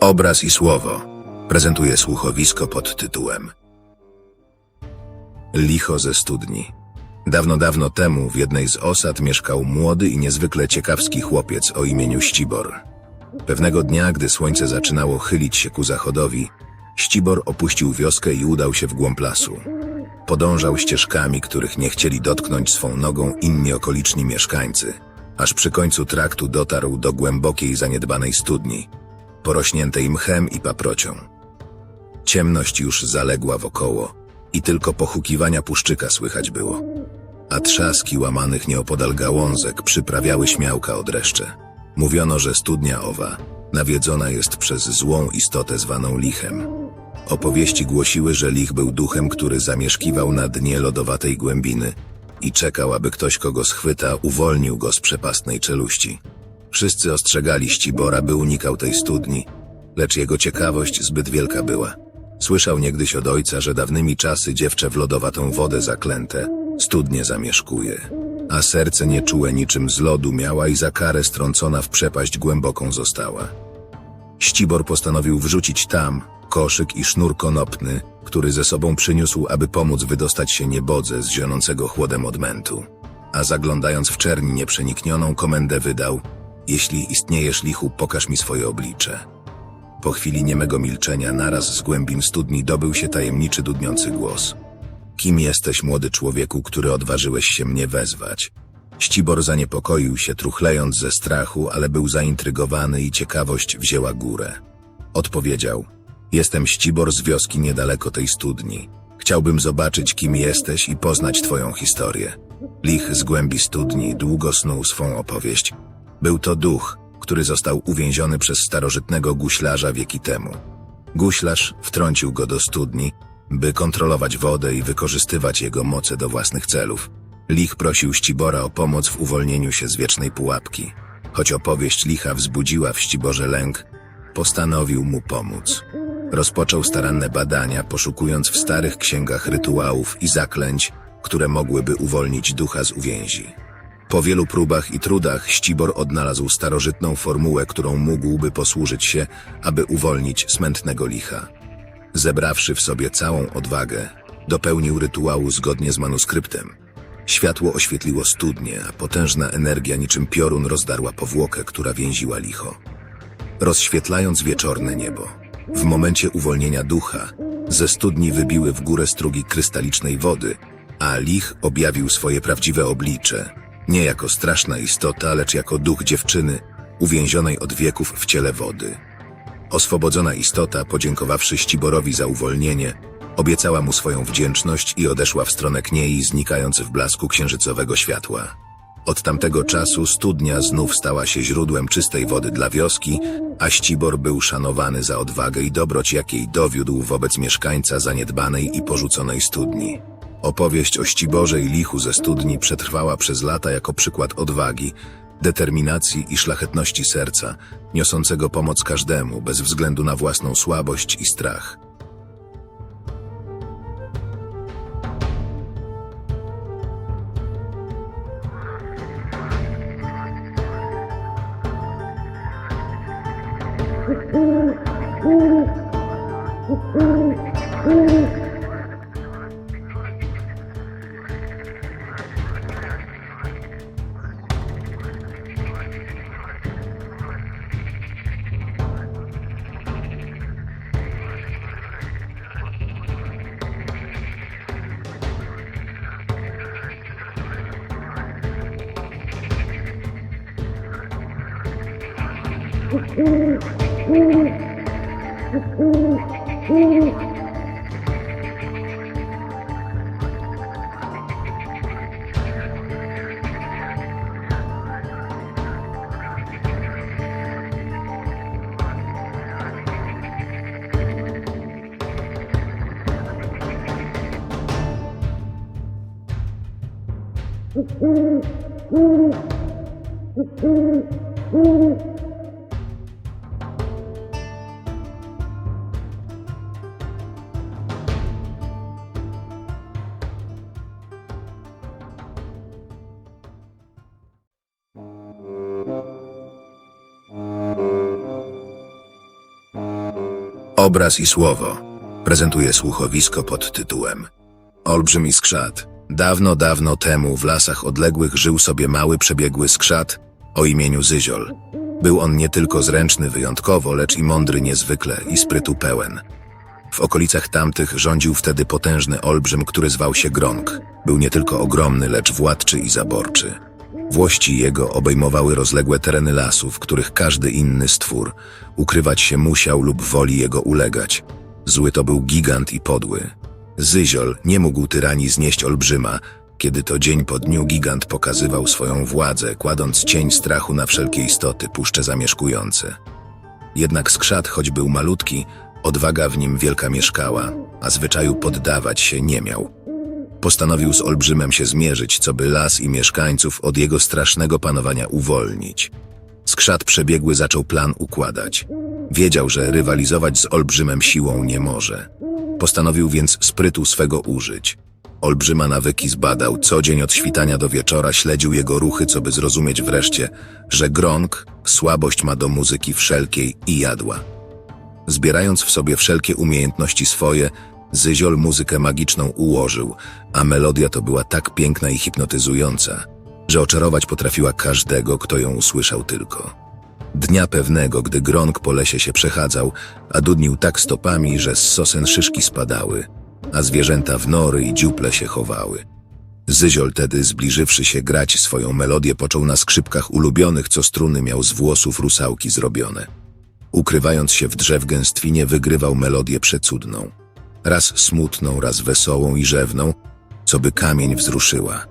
Obraz i słowo prezentuje słuchowisko pod tytułem Licho ze studni. Dawno, dawno temu w jednej z osad mieszkał młody i niezwykle ciekawski chłopiec o imieniu Ścibor. Pewnego dnia, gdy słońce zaczynało chylić się ku zachodowi, Ścibor opuścił wioskę i udał się w głąb lasu. Podążał ścieżkami, których nie chcieli dotknąć swą nogą inni okoliczni mieszkańcy, aż przy końcu traktu dotarł do głębokiej, zaniedbanej studni, porośniętej mchem i paprocią. Ciemność już zaległa wokoło i tylko pochukiwania puszczyka słychać było, a trzaski łamanych nieopodal gałązek przyprawiały śmiałka o dreszcze. Mówiono, że studnia owa nawiedzona jest przez złą istotę zwaną lichem. Opowieści głosiły, że lich był duchem, który zamieszkiwał na dnie lodowatej głębiny i czekał, aby ktoś, kogo schwyta, uwolnił go z przepastnej czeluści. Wszyscy ostrzegali Ścibora, by unikał tej studni, lecz jego ciekawość zbyt wielka była. Słyszał niegdyś od ojca, że dawnymi czasy dziewczę w lodowatą wodę zaklęte studnie zamieszkuje, a serce nieczułe niczym z lodu miała i za karę strącona w przepaść głęboką została. Ścibor postanowił wrzucić tam koszyk i sznur konopny, który ze sobą przyniósł, aby pomóc wydostać się niebodze z zionącego chłodem odmętu. A zaglądając w czerni nieprzeniknioną, komendę wydał Jeśli istniejesz, lichu, pokaż mi swoje oblicze. Po chwili niemego milczenia naraz z głębin studni dobył się tajemniczy, dudniący głos. Kim jesteś, młody człowieku, który odważyłeś się mnie wezwać? Ścibor zaniepokoił się, truchlejąc ze strachu, ale był zaintrygowany i ciekawość wzięła górę. Odpowiedział, jestem Ścibor z wioski niedaleko tej studni. Chciałbym zobaczyć, kim jesteś i poznać twoją historię. Lich z głębi studni długo snuł swą opowieść. Był to duch, który został uwięziony przez starożytnego guślarza wieki temu. Guślarz wtrącił go do studni, by kontrolować wodę i wykorzystywać jego moce do własnych celów. Lich prosił Ścibora o pomoc w uwolnieniu się z wiecznej pułapki. Choć opowieść licha wzbudziła w Ściborze lęk, postanowił mu pomóc. Rozpoczął staranne badania, poszukując w starych księgach rytuałów i zaklęć, które mogłyby uwolnić ducha z uwięzi. Po wielu próbach i trudach Ścibor odnalazł starożytną formułę, którą mógłby posłużyć się, aby uwolnić smętnego licha. Zebrawszy w sobie całą odwagę, dopełnił rytuału zgodnie z manuskryptem. Światło oświetliło studnię, a potężna energia niczym piorun rozdarła powłokę, która więziła licho. Rozświetlając wieczorne niebo. W momencie uwolnienia ducha, ze studni wybiły w górę strugi krystalicznej wody, a lich objawił swoje prawdziwe oblicze, nie jako straszna istota, lecz jako duch dziewczyny, uwięzionej od wieków w ciele wody. Oswobodzona istota, podziękowawszy Ściborowi za uwolnienie, obiecała mu swoją wdzięczność i odeszła w stronę kniei, znikając w blasku księżycowego światła. Od tamtego czasu studnia znów stała się źródłem czystej wody dla wioski, a Ścibor był szanowany za odwagę i dobroć, jakiej dowiódł wobec mieszkańca zaniedbanej i porzuconej studni. Opowieść o Ściborze i lichu ze studni przetrwała przez lata jako przykład odwagi, determinacji i szlachetności serca, niosącego pomoc każdemu bez względu na własną słabość i strach. Thank you. Obraz i słowo prezentuje słuchowisko pod tytułem Olbrzym i skrzat. Dawno, dawno temu w lasach odległych żył sobie mały przebiegły skrzat o imieniu Zyziol. Był on nie tylko zręczny wyjątkowo, lecz i mądry niezwykle i sprytu pełen. W okolicach tamtych rządził wtedy potężny olbrzym, który zwał się Gronk. Był nie tylko ogromny, lecz władczy i zaborczy. Włości jego obejmowały rozległe tereny lasu, w których każdy inny stwór ukrywać się musiał lub woli jego ulegać. Zły to był gigant i podły. Zyziol nie mógł tyranii znieść olbrzyma, kiedy to dzień po dniu gigant pokazywał swoją władzę, kładąc cień strachu na wszelkie istoty, puszcze zamieszkujące. Jednak skrzat, choć był malutki, odwaga w nim wielka mieszkała, a zwyczaju poddawać się nie miał. Postanowił z olbrzymem się zmierzyć, co by las i mieszkańców od jego strasznego panowania uwolnić. Skrzat przebiegły zaczął plan układać. Wiedział, że rywalizować z olbrzymem siłą nie może. Postanowił więc sprytu swego użyć. Olbrzyma nawyki zbadał, co dzień od świtania do wieczora śledził jego ruchy, co by zrozumieć wreszcie, że Gronk słabość ma do muzyki wszelkiej i jadła. Zbierając w sobie wszelkie umiejętności swoje, Zyziol muzykę magiczną ułożył, a melodia to była tak piękna i hipnotyzująca, że oczarować potrafiła każdego, kto ją usłyszał tylko. Dnia pewnego, gdy Gronk po lesie się przechadzał, a dudnił tak stopami, że z sosen szyszki spadały, a zwierzęta w nory i dziuple się chowały. Zyziol tedy, zbliżywszy się grać swoją melodię, począł na skrzypkach ulubionych, co struny miał z włosów rusałki zrobione. Ukrywając się w drzew gęstwinie, wygrywał melodię przecudną. Raz smutną, raz wesołą i rzewną, co by kamień wzruszyła.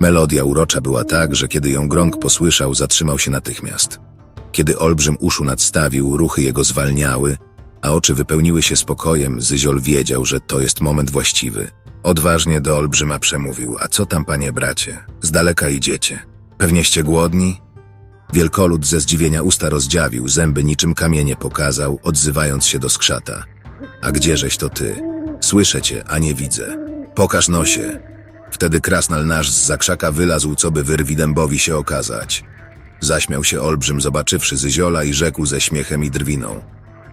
Melodia urocza była tak, że kiedy ją Grąg posłyszał, zatrzymał się natychmiast. Kiedy olbrzym uszu nadstawił, ruchy jego zwalniały, a oczy wypełniły się spokojem, Zyziol wiedział, że to jest moment właściwy. Odważnie do olbrzyma przemówił, a co tam, panie bracie? Z daleka idziecie. Pewnieście głodni? Wielkolud ze zdziwienia usta rozdziawił, zęby niczym kamienie pokazał, odzywając się do skrzata. A gdzieżeś to ty? Słyszę cię, a nie widzę. Pokaż nosie. Wtedy krasnal nasz z zakrzaka wylazł, co by wyrwi dębowi się okazać. Zaśmiał się olbrzym, zobaczywszy Zyziola i rzekł ze śmiechem i drwiną.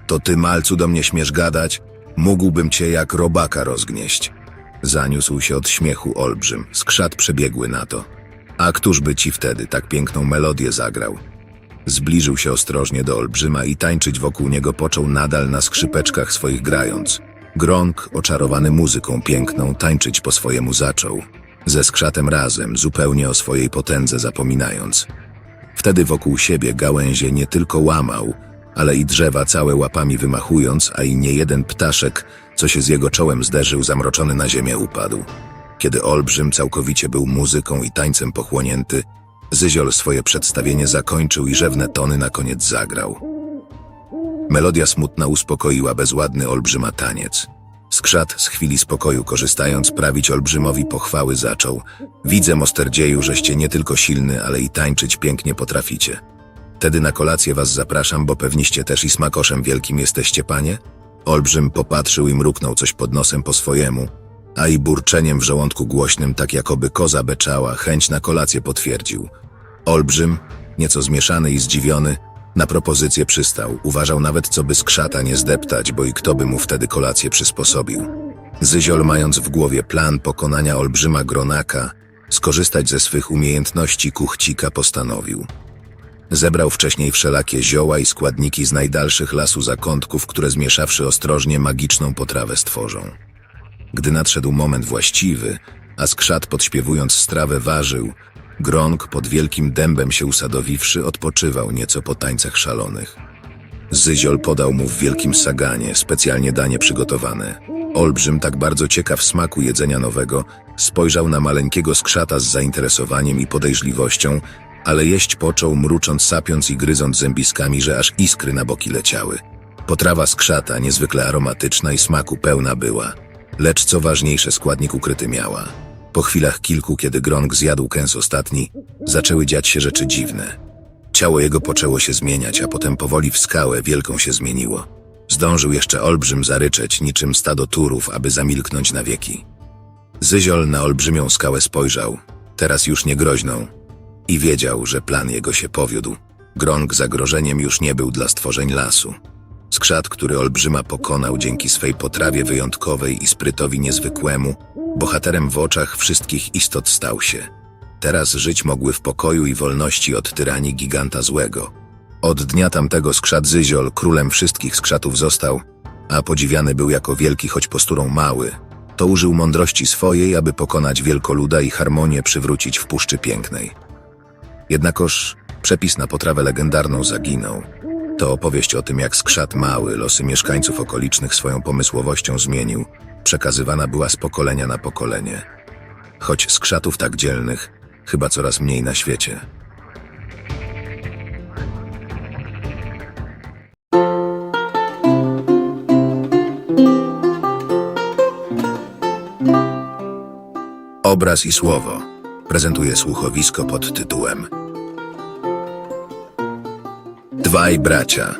To ty, malcu, do mnie śmiesz gadać? Mógłbym cię jak robaka rozgnieść. Zaniósł się od śmiechu olbrzym, skrzat przebiegły na to. A któż by ci wtedy tak piękną melodię zagrał? Zbliżył się ostrożnie do olbrzyma i tańczyć wokół niego począł nadal na skrzypeczkach swoich grając. Gronk, oczarowany muzyką piękną, tańczyć po swojemu zaczął. Ze skrzatem razem, zupełnie o swojej potędze zapominając. Wtedy wokół siebie gałęzie nie tylko łamał, ale i drzewa całe łapami wymachując, a i nie jeden ptaszek, co się z jego czołem zderzył, zamroczony na ziemię upadł. Kiedy olbrzym całkowicie był muzyką i tańcem pochłonięty, Zyziol swoje przedstawienie zakończył i rzewne tony na koniec zagrał. Melodia smutna uspokoiła bezładny olbrzyma taniec. Skrzat z chwili spokoju korzystając prawić olbrzymowi pochwały zaczął. Widzę, mosterdzieju, żeście nie tylko silny, ale i tańczyć pięknie potraficie. Tedy na kolację was zapraszam, bo pewniście też i smakoszem wielkim jesteście, panie? Olbrzym popatrzył i mruknął coś pod nosem po swojemu, a i burczeniem w żołądku głośnym, tak jakoby koza beczała, chęć na kolację potwierdził. Olbrzym, nieco zmieszany i zdziwiony, na propozycję przystał. Uważał nawet, co by skrzata nie zdeptać, bo i kto by mu wtedy kolację przysposobił. Zyziol, mając w głowie plan pokonania olbrzyma Gronaka, skorzystać ze swych umiejętności kuchcika postanowił. Zebrał wcześniej wszelakie zioła i składniki z najdalszych lasu zakątków, które zmieszawszy ostrożnie magiczną potrawę stworzą. Gdy nadszedł moment właściwy, a skrzat podśpiewując strawę ważył, Gronk pod wielkim dębem się usadowiwszy odpoczywał nieco po tańcach szalonych. Zyziol podał mu w wielkim saganie specjalnie danie przygotowane. Olbrzym, tak bardzo ciekaw smaku jedzenia nowego, spojrzał na maleńkiego skrzata z zainteresowaniem i podejrzliwością, ale jeść począł, mrucząc, sapiąc i gryząc zębiskami, że aż iskry na boki leciały. Potrawa skrzata niezwykle aromatyczna i smaku pełna była, lecz co ważniejsze składnik ukryty miała. Po chwilach kilku, kiedy Gronk zjadł kęs ostatni, zaczęły dziać się rzeczy dziwne. Ciało jego poczęło się zmieniać, a potem powoli w skałę wielką się zmieniło. Zdążył jeszcze olbrzym zaryczeć, niczym stado turów, aby zamilknąć na wieki. Zyziol na olbrzymią skałę spojrzał, teraz już nie groźną, i wiedział, że plan jego się powiódł. Gronk zagrożeniem już nie był dla stworzeń lasu. Skrzat, który olbrzyma pokonał dzięki swej potrawie wyjątkowej i sprytowi niezwykłemu, bohaterem w oczach wszystkich istot stał się. Teraz żyć mogły w pokoju i wolności od tyranii giganta złego. Od dnia tamtego skrzat Zyziol królem wszystkich skrzatów został, a podziwiany był jako wielki, choć posturą mały. To użył mądrości swojej, aby pokonać wielkoluda i harmonię przywrócić w Puszczy Pięknej. Jednakoż przepis na potrawę legendarną zaginął. To opowieść o tym, jak skrzat mały losy mieszkańców okolicznych swoją pomysłowością zmienił, przekazywana była z pokolenia na pokolenie. Choć skrzatów tak dzielnych, chyba coraz mniej na świecie. Obraz i słowo prezentuje słuchowisko pod tytułem Dwaj bracia.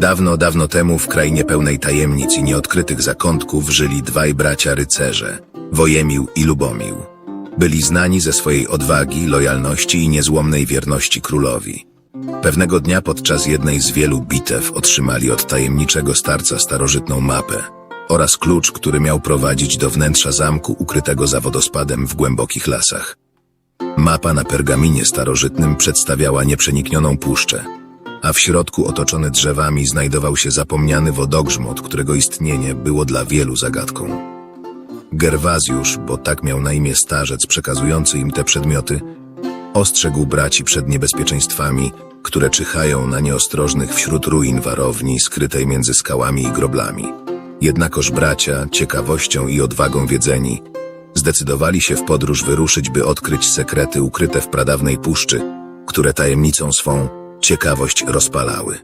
Dawno, dawno temu w krainie pełnej tajemnic i nieodkrytych zakątków żyli dwaj bracia rycerze, Wojemił i Lubomił. Byli znani ze swojej odwagi, lojalności i niezłomnej wierności królowi. Pewnego dnia podczas jednej z wielu bitew otrzymali od tajemniczego starca starożytną mapę oraz klucz, który miał prowadzić do wnętrza zamku ukrytego za wodospadem w głębokich lasach. Mapa na pergaminie starożytnym przedstawiała nieprzeniknioną puszczę, a w środku otoczony drzewami znajdował się zapomniany wodogrzmot, którego istnienie było dla wielu zagadką. Gerwazjusz, bo tak miał na imię starzec przekazujący im te przedmioty, ostrzegł braci przed niebezpieczeństwami, które czyhają na nieostrożnych wśród ruin warowni skrytej między skałami i groblami. Jednakoż bracia, ciekawością i odwagą wiedzeni, zdecydowali się w podróż wyruszyć, by odkryć sekrety ukryte w pradawnej puszczy, które tajemnicą swą ciekawość rozpalały.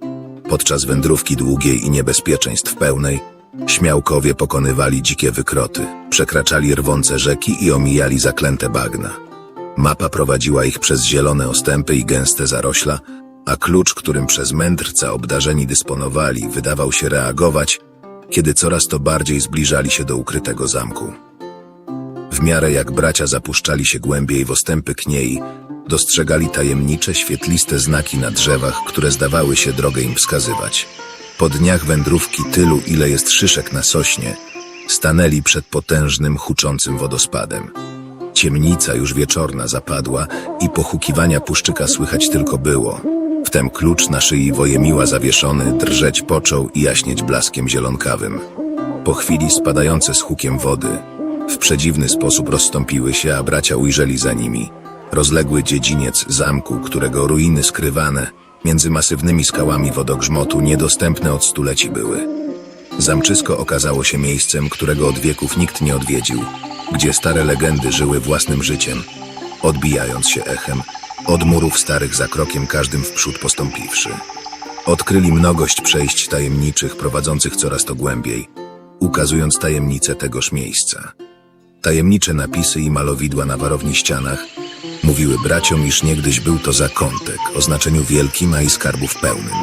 Podczas wędrówki długiej i niebezpieczeństw pełnej, śmiałkowie pokonywali dzikie wykroty, przekraczali rwące rzeki i omijali zaklęte bagna. Mapa prowadziła ich przez zielone ostępy i gęste zarośla, a klucz, którym przez mędrca obdarzeni dysponowali, wydawał się reagować, kiedy coraz to bardziej zbliżali się do ukrytego zamku. W miarę jak bracia zapuszczali się głębiej w ostępy kniei, dostrzegali tajemnicze, świetliste znaki na drzewach, które zdawały się drogę im wskazywać. Po dniach wędrówki tylu, ile jest szyszek na sośnie, stanęli przed potężnym, huczącym wodospadem. Ciemnica już wieczorna zapadła i pochukiwania puszczyka słychać tylko było. Wtem klucz na szyi Wojemiła zawieszony drżeć począł i jaśnieć blaskiem zielonkawym. Po chwili spadające z hukiem wody w przedziwny sposób rozstąpiły się, a bracia ujrzeli za nimi rozległy dziedziniec zamku, którego ruiny skrywane między masywnymi skałami wodogrzmotu niedostępne od stuleci były. Zamczysko okazało się miejscem, którego od wieków nikt nie odwiedził, gdzie stare legendy żyły własnym życiem, odbijając się echem od murów starych za krokiem każdym w przód postąpiwszy. Odkryli mnogość przejść tajemniczych prowadzących coraz to głębiej, ukazując tajemnice tegoż miejsca. Tajemnicze napisy i malowidła na warowni ścianach mówiły braciom, iż niegdyś był to zakątek o znaczeniu wielkim, a i skarbów pełnym.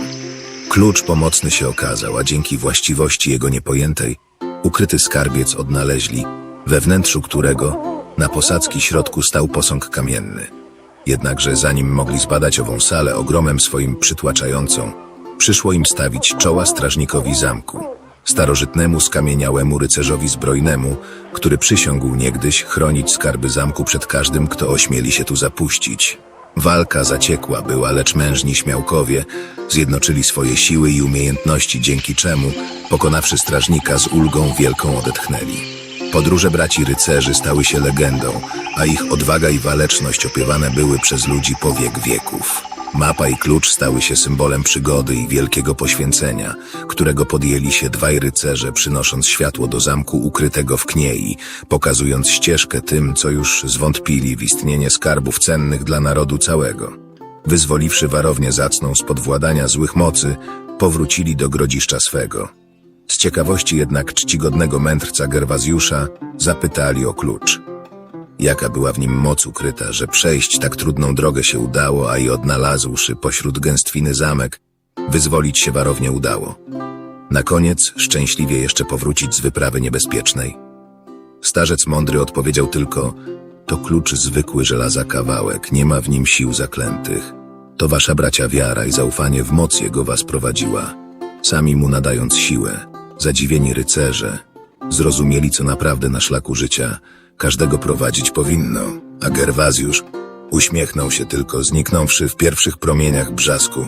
Klucz pomocny się okazał, a dzięki właściwości jego niepojętej, ukryty skarbiec odnaleźli, we wnętrzu którego na posadzki środku stał posąg kamienny. Jednakże zanim mogli zbadać ową salę ogromem swoim przytłaczającą, przyszło im stawić czoła strażnikowi zamku, starożytnemu skamieniałemu rycerzowi zbrojnemu, który przysiągł niegdyś chronić skarby zamku przed każdym, kto ośmieli się tu zapuścić. Walka zaciekła była, lecz mężni śmiałkowie zjednoczyli swoje siły i umiejętności, dzięki czemu, pokonawszy strażnika z ulgą wielką odetchnęli. Podróże braci rycerzy stały się legendą, a ich odwaga i waleczność opiewane były przez ludzi po wiek wieków. Mapa i klucz stały się symbolem przygody i wielkiego poświęcenia, którego podjęli się dwaj rycerze, przynosząc światło do zamku ukrytego w kniei, pokazując ścieżkę tym, co już zwątpili w istnienie skarbów cennych dla narodu całego. Wyzwoliwszy warownię zacną spod władania złych mocy, powrócili do grodziszcza swego. Z ciekawości jednak czcigodnego mędrca Gerwazjusza zapytali o klucz. Jaka była w nim moc ukryta, że przejść tak trudną drogę się udało, a i odnalazłszy pośród gęstwiny zamek, wyzwolić się warownie udało. Na koniec szczęśliwie jeszcze powrócić z wyprawy niebezpiecznej. Starzec mądry odpowiedział tylko, to klucz zwykły żelaza kawałek, nie ma w nim sił zaklętych. To wasza bracia wiara i zaufanie w moc jego was prowadziła. sami mu nadając siłę. Zadziwieni rycerze zrozumieli, co naprawdę na szlaku życia każdego prowadzić powinno, a Gerwazjusz uśmiechnął się tylko, zniknąwszy w pierwszych promieniach brzasku.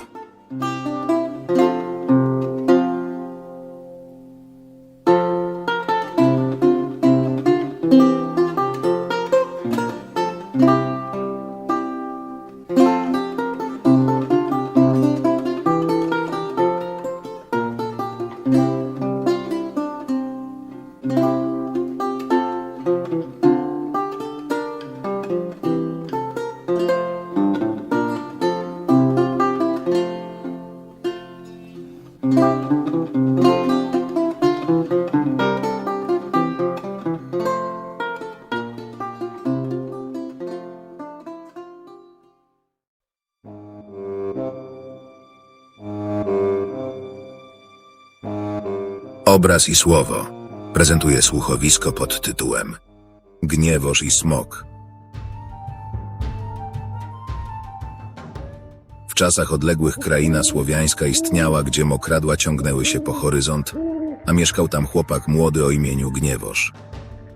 Obraz i słowo prezentuje słuchowisko pod tytułem Gniewoż i smok. W czasach odległych kraina słowiańska istniała, gdzie mokradła ciągnęły się po horyzont, a mieszkał tam chłopak młody o imieniu Gniewoż.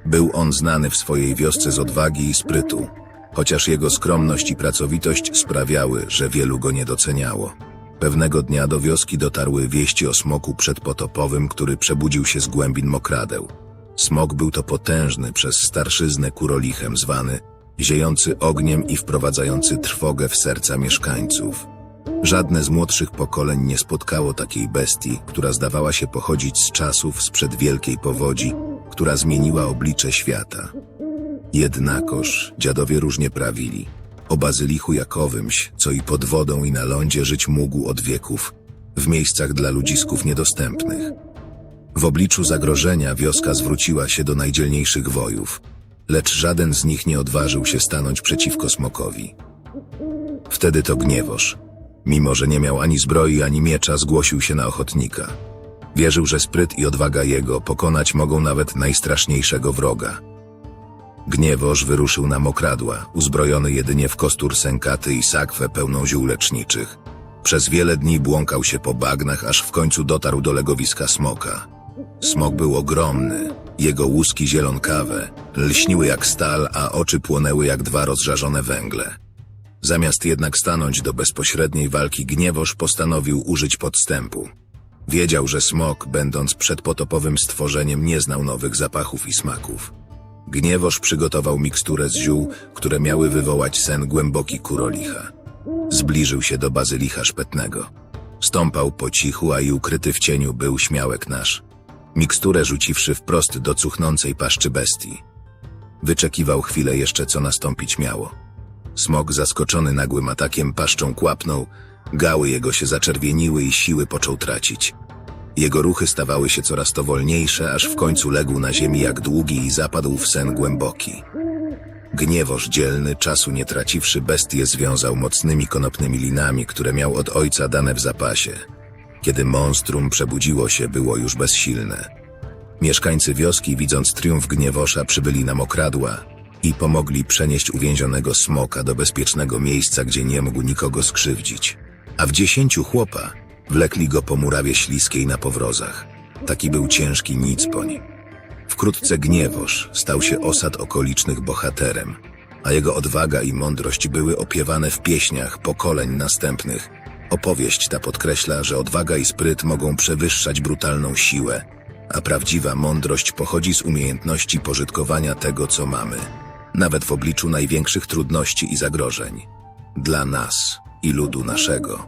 Był on znany w swojej wiosce z odwagi i sprytu, chociaż jego skromność i pracowitość sprawiały, że wielu go nie doceniało. Pewnego dnia do wioski dotarły wieści o smoku przedpotopowym, który przebudził się z głębin mokradeł. Smok był to potężny, przez starszyznę kurolichem zwany, ziejący ogniem i wprowadzający trwogę w serca mieszkańców. Żadne z młodszych pokoleń nie spotkało takiej bestii, która zdawała się pochodzić z czasów sprzed wielkiej powodzi, która zmieniła oblicze świata. Jednakoż dziadowie różnie prawili. O bazylichu Jakowymś, co i pod wodą i na lądzie żyć mógł od wieków, w miejscach dla ludzisków niedostępnych. W obliczu zagrożenia wioska zwróciła się do najdzielniejszych wojów, lecz żaden z nich nie odważył się stanąć przeciwko smokowi. Wtedy to gniewoż, mimo że nie miał ani zbroi, ani miecza, zgłosił się na ochotnika. Wierzył, że spryt i odwaga jego pokonać mogą nawet najstraszniejszego wroga. Gniewoż wyruszył na mokradła, uzbrojony jedynie w kostur sękaty i sakwę pełną ziół leczniczych. Przez wiele dni błąkał się po bagnach, aż w końcu dotarł do legowiska smoka. Smok był ogromny, jego łuski zielonkawe, lśniły jak stal, a oczy płonęły jak dwa rozżarzone węgle. Zamiast jednak stanąć do bezpośredniej walki, Gniewoż postanowił użyć podstępu. Wiedział, że smok, będąc przedpotopowym stworzeniem, nie znał nowych zapachów i smaków. Gniewoż przygotował miksturę z ziół, które miały wywołać sen głęboki kurolicha. Zbliżył się do bazylicha szpetnego. Stąpał po cichu, a i ukryty w cieniu był śmiałek nasz. Miksturę rzuciwszy wprost do cuchnącej paszczy bestii. Wyczekiwał chwilę jeszcze, co nastąpić miało. Smok, zaskoczony nagłym atakiem, paszczą kłapnął, gały jego się zaczerwieniły i siły począł tracić. Jego ruchy stawały się coraz to wolniejsze, aż w końcu legł na ziemi jak długi i zapadł w sen głęboki. Gniewoż dzielny, czasu nie traciwszy, bestię związał mocnymi konopnymi linami, które miał od ojca dane w zapasie. Kiedy monstrum przebudziło się, było już bezsilne. Mieszkańcy wioski, widząc triumf Gniewosza, przybyli na mokradła i pomogli przenieść uwięzionego smoka do bezpiecznego miejsca, gdzie nie mógł nikogo skrzywdzić. A w dziesięciu chłopa wlekli go po murawie śliskiej na powrozach. Taki był ciężki nicpoń. Wkrótce Gniewoż stał się osad okolicznych bohaterem, a jego odwaga i mądrość były opiewane w pieśniach pokoleń następnych. Opowieść ta podkreśla, że odwaga i spryt mogą przewyższać brutalną siłę, a prawdziwa mądrość pochodzi z umiejętności pożytkowania tego, co mamy, nawet w obliczu największych trudności i zagrożeń. Dla nas i ludu naszego.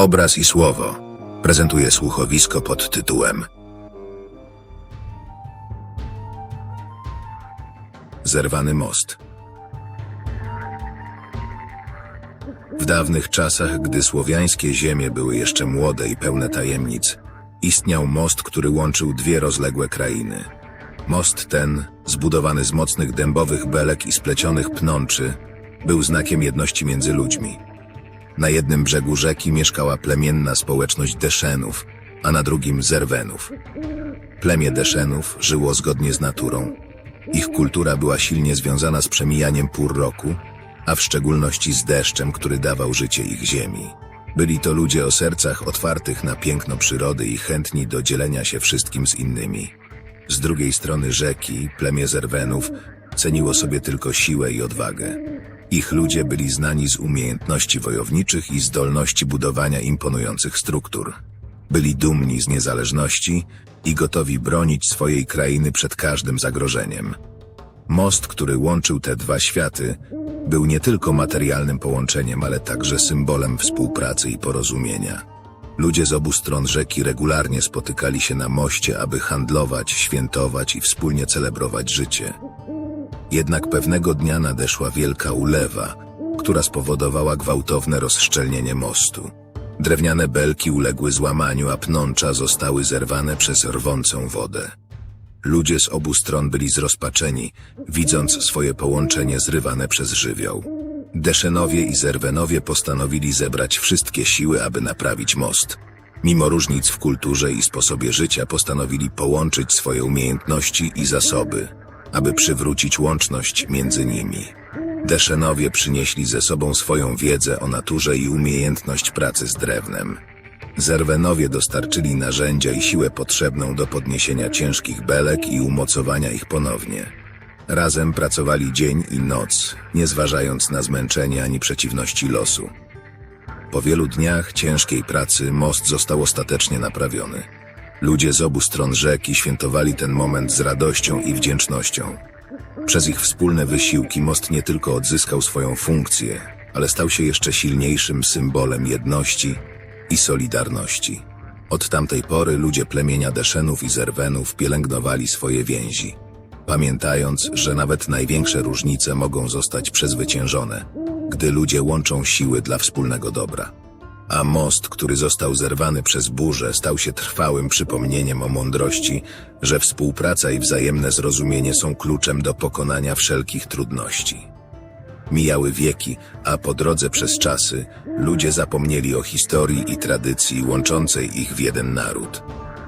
Obraz i słowo prezentuje słuchowisko pod tytułem Zerwany most. W dawnych czasach, gdy słowiańskie ziemie były jeszcze młode i pełne tajemnic, istniał most, który łączył dwie rozległe krainy. Most ten, zbudowany z mocnych dębowych belek i splecionych pnączy, był znakiem jedności między ludźmi. Na jednym brzegu rzeki mieszkała plemienna społeczność Deszenów, a na drugim Zerwenów. Plemię Deszenów żyło zgodnie z naturą. Ich kultura była silnie związana z przemijaniem pór roku, a w szczególności z deszczem, który dawał życie ich ziemi. Byli to ludzie o sercach otwartych na piękno przyrody i chętni do dzielenia się wszystkim z innymi. Z drugiej strony rzeki, plemię Zerwenów ceniło sobie tylko siłę i odwagę. Ich ludzie byli znani z umiejętności wojowniczych i zdolności budowania imponujących struktur. Byli dumni z niezależności i gotowi bronić swojej krainy przed każdym zagrożeniem. Most, który łączył te dwa światy, był nie tylko materialnym połączeniem, ale także symbolem współpracy i porozumienia. Ludzie z obu stron rzeki regularnie spotykali się na moście, aby handlować, świętować i wspólnie celebrować życie. Jednak pewnego dnia nadeszła wielka ulewa, która spowodowała gwałtowne rozszczelnienie mostu. Drewniane belki uległy złamaniu, a pnącza zostały zerwane przez rwącą wodę. Ludzie z obu stron byli zrozpaczeni, widząc swoje połączenie zrywane przez żywioł. Deszenowie i Zerwenowie postanowili zebrać wszystkie siły, aby naprawić most. Mimo różnic w kulturze i sposobie życia postanowili połączyć swoje umiejętności i zasoby, aby przywrócić łączność między nimi. Deszenowie przynieśli ze sobą swoją wiedzę o naturze i umiejętność pracy z drewnem. Zerwenowie dostarczyli narzędzia i siłę potrzebną do podniesienia ciężkich belek i umocowania ich ponownie. Razem pracowali dzień i noc, nie zważając na zmęczenie ani przeciwności losu. Po wielu dniach ciężkiej pracy most został ostatecznie naprawiony. Ludzie z obu stron rzeki świętowali ten moment z radością i wdzięcznością. Przez ich wspólne wysiłki most nie tylko odzyskał swoją funkcję, ale stał się jeszcze silniejszym symbolem jedności i solidarności. Od tamtej pory ludzie plemienia Deszenów i Zerwenów pielęgnowali swoje więzi, pamiętając, że nawet największe różnice mogą zostać przezwyciężone, gdy ludzie łączą siły dla wspólnego dobra. A most, który został zerwany przez burzę, stał się trwałym przypomnieniem o mądrości, że współpraca i wzajemne zrozumienie są kluczem do pokonania wszelkich trudności. Mijały wieki, a po drodze przez czasy ludzie zapomnieli o historii i tradycji łączącej ich w jeden naród.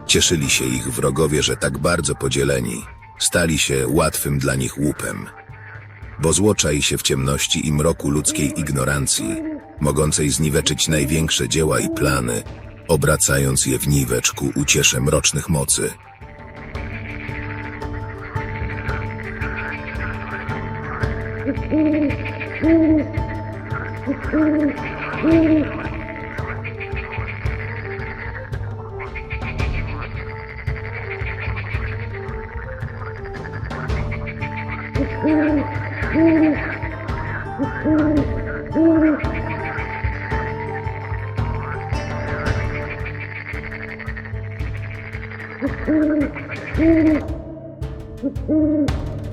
Cieszyli się ich wrogowie, że tak bardzo podzieleni, stali się łatwym dla nich łupem. Bo zło czai się w ciemności i mroku ludzkiej ignorancji, mogącej zniweczyć największe dzieła i plany, obracając je w niwecz ku uciesze mrocznych mocy.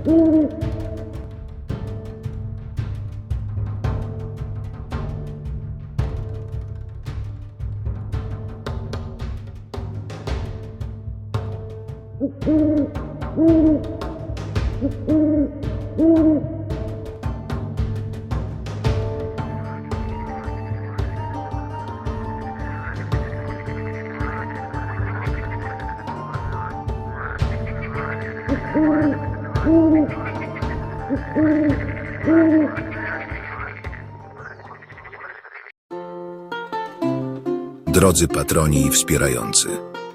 嗯 Drodzy patroni i wspierający,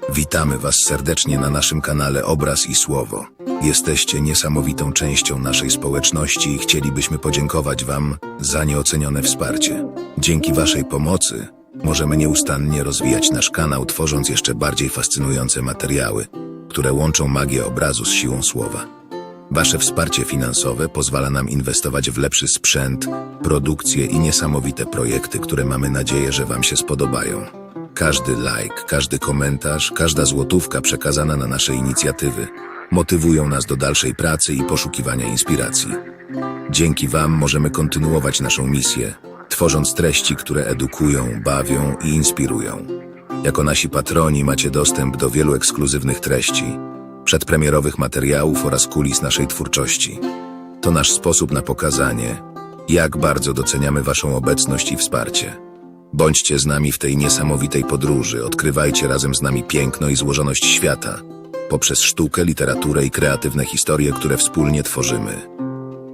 witamy Was serdecznie na naszym kanale Obraz i Słowo. Jesteście niesamowitą częścią naszej społeczności i chcielibyśmy podziękować Wam za nieocenione wsparcie. Dzięki Waszej pomocy możemy nieustannie rozwijać nasz kanał, tworząc jeszcze bardziej fascynujące materiały, które łączą magię obrazu z siłą słowa. Wasze wsparcie finansowe pozwala nam inwestować w lepszy sprzęt, produkcję i niesamowite projekty, które mamy nadzieję, że Wam się spodobają. Każdy like, każdy komentarz, każda złotówka przekazana na nasze inicjatywy motywują nas do dalszej pracy i poszukiwania inspiracji. Dzięki Wam możemy kontynuować naszą misję, tworząc treści, które edukują, bawią i inspirują. Jako nasi patroni macie dostęp do wielu ekskluzywnych treści, przedpremierowych materiałów oraz kulis naszej twórczości. To nasz sposób na pokazanie, jak bardzo doceniamy Waszą obecność i wsparcie. Bądźcie z nami w tej niesamowitej podróży, odkrywajcie razem z nami piękno i złożoność świata, poprzez sztukę, literaturę i kreatywne historie, które wspólnie tworzymy.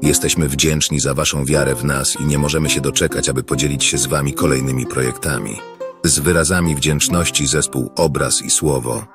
Jesteśmy wdzięczni za Waszą wiarę w nas i nie możemy się doczekać, aby podzielić się z Wami kolejnymi projektami. Z wyrazami wdzięczności zespół Obraz i Słowo